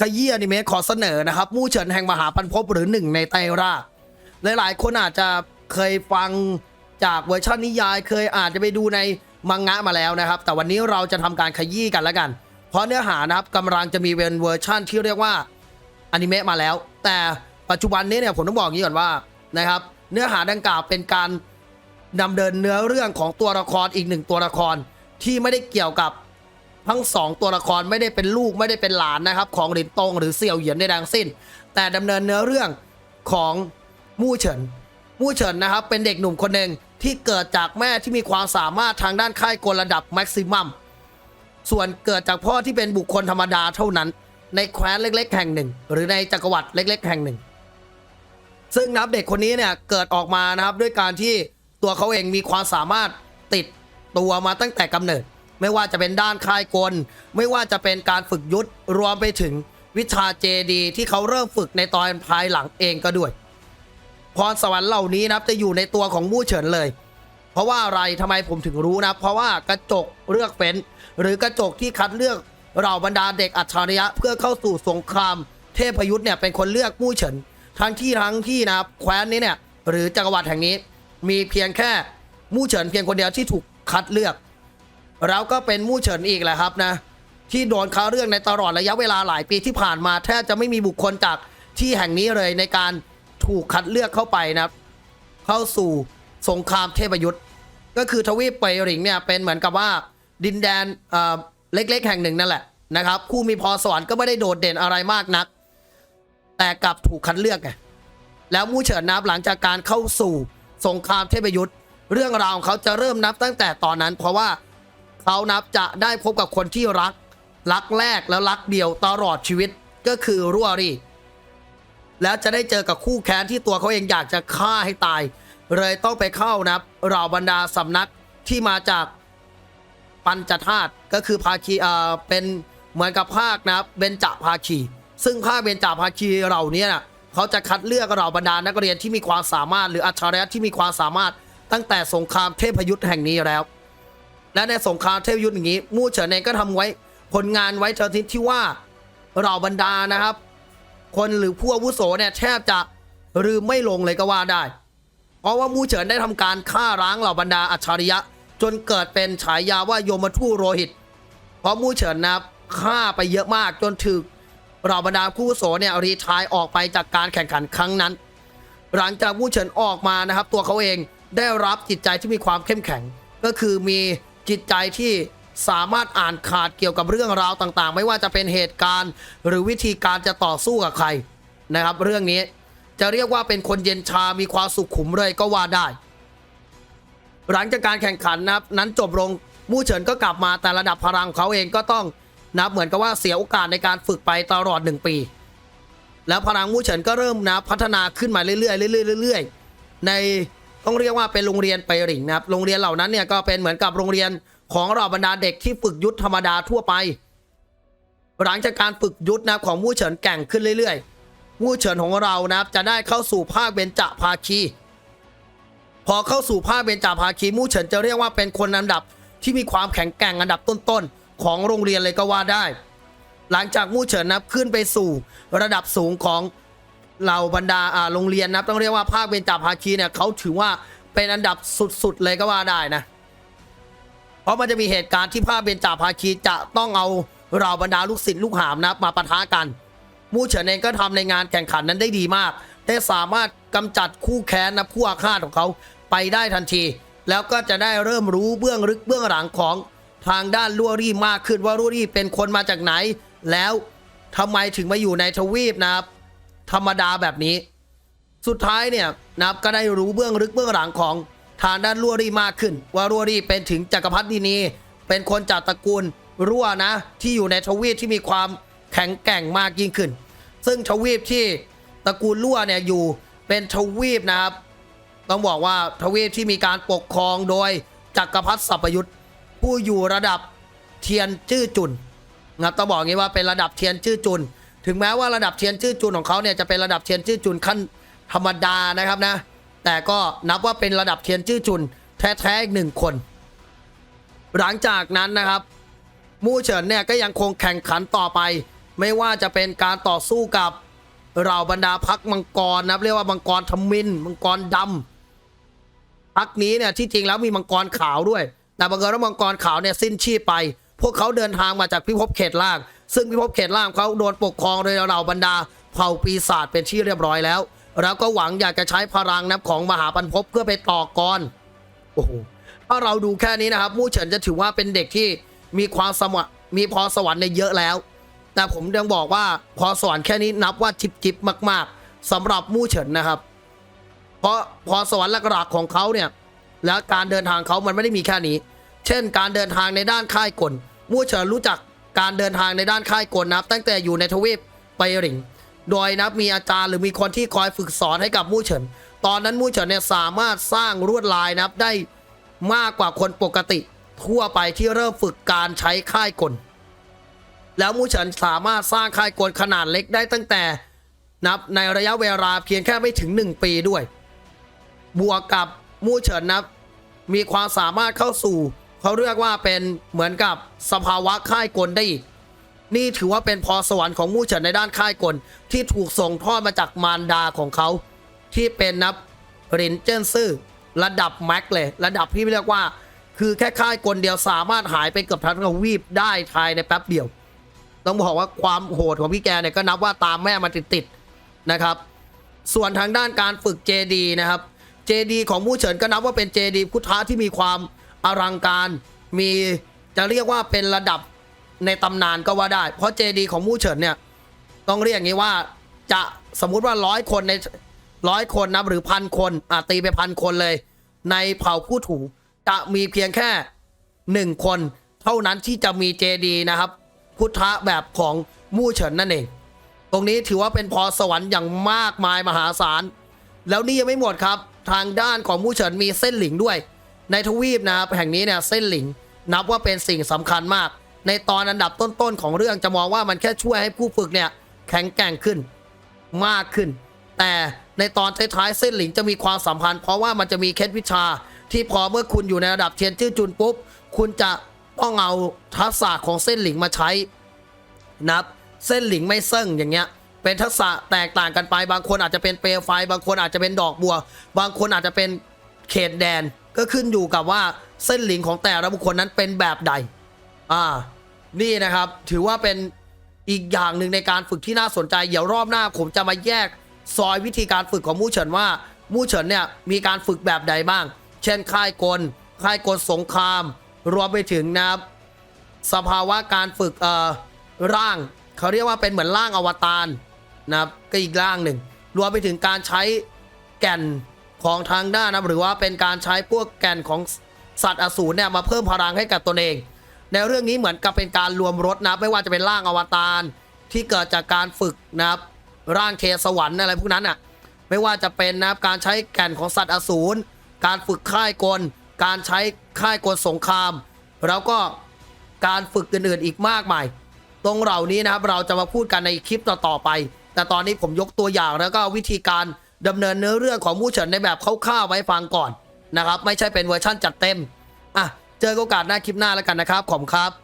ขยี้อนิเมะขอเสนอนะครับมู่เฉินแห่งมหาพันภพหรือหนึ่งในไตรราหลายๆคนอาจจะเคยฟังจากเวอร์ชันนิยายเคยอาจจะไปดูในมังงะมาแล้วนะครับ แต่วันนี้เราจะทำการขยี้กันแล้วกัน เพราะเนื้อหานะครับกำลังจะมีเป็นเวอร์ชันที่เรียกว่าอนิเมะมาแล้ว แต่ปัจจุบันนี้เนี่ยผมต้องบอกอย่างนี้ก่อนว่านะครับ เนื้อหาดังกล่าวเป็นการดำเนินเนื้อเรื่องของตัวละครอีกหนึ่งตัวละครที่ไม่ได้เกี่ยวกับ ทั้งสองตัวละครไม่ได้เป็นลูกไม่ได้เป็นหลานนะครับ ของหลินตงหรือเสี่ยวเหยียนในดังสิ้น แต่ดำเนินเนื้อเรื่องของมู่เฉินมู่เฉินนะครับเป็นเด็กหนุ่มคนหนึ่งที่เกิดจากแม่ที่มีความสามารถทางด้านค่ายกลระดับแม็กซิมัมส่วนเกิดจากพ่อที่เป็นบุคคลธรรมดาเท่านั้น ในแคว้นเล็ก ๆ แห่งหนึ่ง หรือในจักรวรรดิเล็ก ๆ แห่งหนึ่ง ซึ่งนับเด็กคนนี้เนี่ยเกิดออกมานะครับด้วยการที่ตัวเขาเองมีความสามารถติดตัวมาตั้งแต่กำเนิด ไม่ว่าจะเป็นด้านคายกล ไม่ว่าจะเป็นการฝึกยุทธรวมไปถึงวิชาเจดีที่เขาเริ่มฝึกในตอนภายหลังเองก็ด้วย พรสวรรค์เหล่านี้นะครับจะอยู่ในตัวของมู่เฉินเลย เพราะว่าอะไรทำไมผมถึงรู้นะ เพราะว่ากระจกเลือกเฟ้น หรือกระจกที่คัดเลือกเราบรรดาเด็กอัจฉริยะ เพื่อเข้าสู่สงคราม เทพยุทธ์เนี่ยเป็นคนเลือกมู่เฉิน ทั้งที่ทั้งที่นะแคว้นนี้เนี่ยหรือจักรวรรดิแห่งนี้ มีเพียงแค่มู่เฉินเพียงคนเดียวที่ถูกคัดเลือก แล้วก็เป็นมู่เฉินอีกแหละครับนะ ที่โดนเขาเรื่องในตลอดระยะเวลาหลายปีที่ผ่านมาแทบจะไม่มีบุคคลจากที่แห่งนี้เลยในการถูกคัดเลือกเข้าไปนะเข้าสู่สงครามเทพยุทธ์ก็คือทวีปเปยหริงเนี่ยเป็นเหมือนกับว่าดินแดนเเล็กๆ แห่งหนึ่งนั่นแหละนะครับผู้มีพรสวรรค์ก็ไม่ได้โดดเด่นอะไรมากนัก แต่กลับถูกคัดเลือกไงแล้วมู่เฉินนับหลังจากการเข้าสู่สงครามเทพยุทธ์เรื่องราวของเขาจะเริ่มนับตั้งแต่ตอนนั้น เพราะว่า เขานับจะได้พบกับคนที่รัก รักแรกแล้วรักเดียวตลอดชีวิตก็คือรัวรีแล้วจะได้เจอกับคู่แค้นที่ตัวเขาเองอยากจะฆ่าให้ตาย เลยต้องไปเข้านะครับเหล่าบรรดาสำนักที่มาจากปัญจธาตุก็คือภาคีเอ่อเป็นเหมือนกับภาคนะครับเบญจภาคี ซึ่งภาคเบญจภาคีเหล่านี้นะเขาจะคัดเลือกเหล่าบรรดานักเรียนที่มีความสามารถ หรืออัจฉริยะที่มีความสามารถตั้งแต่สงครามเทพยุทธ์แห่งนี้แล้ว และในสงครามเทพยุทธ์อย่างนี้ มู่เฉินเองก็ทำไว้ผลงานไว้เท่าที่ที่ว่าเหล่าบรรดานะครับ คนหรือผู้อาวุโสเนี่ยแทบจะลืมไม่ลงเลยก็ว่าได้ เพราะว่ามู่เฉินได้ทำการฆ่าร้างเหล่าบรรดาอัจฉริยะ จนเกิดเป็นฉายาว่าโยมทูตโรหิต เพราะมู่เฉินนะครับฆ่าไปเยอะมากจนถึกเหล่าบรรดาผู้อาวุโสเนี่ยรีทายออกไปจากการแข่งขันครั้งนั้น หลังจากมู่เฉินออกมานะครับ ตัวเขาเองได้รับจิตใจที่มีความเข้มแข็งก็คือมี จิตใจที่สามารถอ่านขาดเกี่ยวกับเรื่องราวต่างๆ ไม่ว่าจะเป็นเหตุการณ์ หรือวิธีการจะต่อสู้กับใครนะครับ เรื่องนี้จะเรียกว่าเป็นคนเย็นชา มีความสุขขุมเลยก็ว่าได้ หลังจากการแข่งขันนะครับนั้นจบลงมู่เฉินก็กลับมาแต่ระดับพลังเขาเองก็ต้องนับเหมือนกับว่าเสียโอกาสในการฝึกไปตลอดหนึ่งปี แล้วพลังมู่เฉินก็เริ่มนะพัฒนาขึ้นมาเรื่อยๆเรื่อยๆเรื่อยๆใน ต้องเรียกว่าเป็นโรงเรียนไปหริงนะครับโรงเรียนเหล่านั้นเนี่ยก็เป็นเหมือนกับโรงเรียนของเราบรรดาเด็กที่ฝึกยุทธธรรมดาทั่วไป หลังจากการฝึกยุทธนะของมู่เฉินแก่งขึ้นเรื่อยๆมู่เฉินของเรานะครับจะได้เข้าสู่ภาคเบญจภาคีพอเข้าสู่ภาคเบญจภาคีมู่เฉินจะเรียกว่าเป็นคนอันดับที่มีความแข็งแกร่งอันดับต้นๆของโรงเรียนเลยก็ว่าได้ หลังจากมู่เฉินนับขึ้นไปสู่ระดับสูงของ เหล่าบรรดาอ่าโรงเรียนนับต้องเรียกว่าภาคเบญจภาคีเนี่ยเขาถือว่าเป็นอันดับสุดๆเลยก็ว่าได้นะ เพราะมันจะมีเหตุการณ์ที่ภาคเบญจภาคีจะต้องเอาเหล่าบรรดาลูกศิษย์ลูกหามนะมาปะทะกัน มู่เฉินเองก็ทำในงานแข่งขันนั้นได้ดีมาก ได้สามารถกำจัดคู่แค้นนะคู่อาฆาตของเขาไปได้ทันที แล้วก็จะได้เริ่มรู้เบื้องลึกเบื้องหลังของทางด้านลัวรี่มากขึ้นว่าลัวรี่เป็นคนมาจากไหน แล้วทำไมถึงมาอยู่ในทวีปนะครับ ธรรมดาแบบนี้ สุดท้ายเนี่ยนับก็ได้รู้เบื้องลึกเบื้องหลังของทางด้านลัวรี่มากขึ้น ว่าลัวรี่เป็นถึงจักรพรรดินีเป็นคนจากตระกูลรั่วนะ ที่อยู่ในทวีปที่มีความแข็งแกร่งมากยิ่งขึ้น ซึ่งทวีปที่ตระกูลรั่วเนี่ยอยู่เป็นทวีปนะครับ ต้องบอกว่าทวีปที่มีการปกครองโดยจักรพรรดิสัพยุทธ์ผู้อยู่ระดับเทียนจื้อจุนนะครับต้องบอกงี้ว่าเป็นระดับเทียนจื้อจุน ถึงแม้ว่าระดับเทียนจื้อจุนของเขาเนี่ยจะเป็นระดับเทียนจื้อจุนขั้นธรรมดานะครับนะ แต่ก็นับว่าเป็นระดับเทียนจื้อจุนแท้ๆอีกหนึ่งคน หลังจากนั้นนะครับ มู่เฉินเนี่ยก็ยังคงแข่งขันต่อไป ไม่ว่าจะเป็นการต่อสู้กับเหล่าบรรดาพักมังกรนะรเรียกว่ามังกรทมินมังกรดำพักนี้เนี่ยที่จริงแล้วมีมังกรขาวด้วย แต่บังเอิญว่ามังกรขาวเนี่ยสิ้นชีพไป พวกเขาเดินทางมาจากพิภพเขตล่าง ซึ่งพิภพเขตล่างเขาโดนปกครองโดยเหล่าบรรดา เผ่าปีศาจเป็นที่เรียบร้อยแล้ว แล้วก็หวังอยากจะใช้พลังนับของมหาปันภพเพื่อไปต่อกรโอ้โหถ้าเราดูแค่นี้นะครับมู่เฉินจะถือว่าเป็นเด็กที่มีความสมะมีพรสวรรค์ในเยอะแล้ว แต่ผมยังบอกว่าพรสวรรค์แค่นี้นับว่าจิบจิบมาก ๆสำหรับมู่เฉินนะครับ เพราะพรสวรรค์หลักๆของเขาเนี่ยและการเดินทางเขามันไม่ได้มีแค่นี้ เช่น การเดินทางในด้านค่ายกลมู่เฉินรู้จัก การเดินทางในด้านค่ายกลนะครับ ตั้งแต่อยู่ในทวีปไปหริง โดยนับมีอาจารย์หรือมีคนที่คอยฝึกสอนให้กับมู่เฉิน ตอนนั้นมู่เฉินเนี่ยสามารถสร้างลวดลายนับได้มากกว่าคนปกติ ทั่วไปที่เริ่มฝึกการใช้ค่ายกล แล้วมู่เฉินสามารถสร้างค่ายกลขนาดเล็กได้ตั้งแต่นับในระยะเวลาเพียงแค่ไม่ถึง 1 ปีด้วย บวกกับมู่เฉินนับ มีความสามารถเข้าสู่ เขาเรียกว่าเป็นเหมือนกับสภาวะค่ายกลได้อีก นี่ถือว่าเป็นพรสวรรค์ของมู่เฉินในด้านค่ายกล ที่ถูกส่งทอดมาจากมารดาของเขา ที่เป็นนับรินเจนซื่อระดับแม็กเลย ระดับที่เรียกว่า คือแค่ค่ายกลเดียวสามารถหายไปเกือบทั้งทวีปได้ภายในแป๊บเดียว ต้องบอกว่าความโหดของพี่แกเนี่ยก็นับว่าตามแม่มาติดๆนะครับ ส่วนทางด้านการฝึก JD นะครับ JD ของมู่เฉินก็นับว่าเป็น JD พุทธะที่มีความ อลังการมีจะเรียกว่าเป็นระดับในตำนานก็ว่าได้ เพราะ JD ของมู่เฉินเนี่ยต้องเรียกอย่างนี้ว่าจะสมมุติว่าร้อยคนในร้อยคนนะหรือพันคนอะตีไปพันคนเลย ในเผ่าผู้ถูจะมีเพียงแค่หนึ่งคน เท่านั้นที่จะมีเจดีนะครับ พุทธะแบบของมู่เฉินนั่นเอง ตรงนี้ถือว่าเป็นพรสวรรค์อย่างมากมายมหาศาล แล้วนี่ยังไม่หมดครับ ทางด้านของมู่เฉินมีเส้นหลิงด้วย ในทวีปนะครับแห่งนี้เนี่ยเส้นหลิงนับว่าเป็นสิ่งสำคัญมาก ในตอนอันดับต้นๆของเรื่องจะมองว่ามันแค่ช่วยให้ผู้ฝึกเนี่ยแข็งแกร่งขึ้นมากขึ้น แต่ในตอนท้ายๆเส้นหลิงจะมีความสัมพันธ์เพราะว่ามันจะมีเคล็ดวิชา ที่พอเมื่อคุณอยู่ในระดับเทียนชื่อจุนปุ๊บ คุณจะต้องเอาทักษะของเส้นหลิงมาใช้นับ เส้นหลิงไม่เซิ่งอย่างเงี้ยเป็นทักษะแตกต่างกันไป บางคนอาจจะเป็นเปลวไฟ บางคนอาจจะเป็นดอกบัว บางคนอาจจะเป็นเขตแดน ก็ขึ้นอยู่กับว่าเส้นหลิงของแต่ละบุคคลนั้นเป็นแบบใด อ่า นี่นะครับ ถือว่าเป็นอีกอย่างหนึ่งในการฝึกที่น่าสนใจ เดี๋ยวรอบหน้าผมจะมาแยกซอยวิธีการฝึกของมู่เฉินว่า มู่เฉินเนี่ยมีการฝึกแบบใดบ้าง เช่นค่ายกล ค่ายกลสงคราม รวมไปถึงนะครับสภาวะการฝึกเอ่อร่าง เขาเรียกว่าเป็นเหมือนร่างอวตารนะครับก็อีกร่างหนึ่ง รวมไปถึงการใช้แก่น ของทางด้านนะหรือว่าเป็นการใช้พวกแก่นของสัตว์อสูรเนี่ยมาเพิ่มพลังให้กับตนเอง ในเรื่องนี้เหมือนกับเป็นการรวมรถนะไม่ว่าจะเป็นร่างอวตารที่เกิดจากการฝึกนะครับร่างเทสวรรค์อะไรพวกนั้นอะไม่ว่าจะเป็นนะครับการใช้แก่นของสัตว์อสูรการฝึกค่ายกล การใช้ค่ายกลสงคราม แล้วก็การฝึกอื่นๆอีกมากมาย ตรงเหล่านี้นะครับเราจะมาพูดกันในคลิปต่อๆไป แต่ตอนนี้ผมยกตัวอย่างแล้วก็วิธีการ ดำเนินเนื้อเรื่องของมู่เฉินในแบบคร่าวๆไว้ฟังก่อนนะครับ ไม่ใช่เป็นเวอร์ชั่นจัดเต็ม อะ เจอกันโอกาสหน้าคลิปหน้าแล้วกันนะครับ ขอบคุณครับ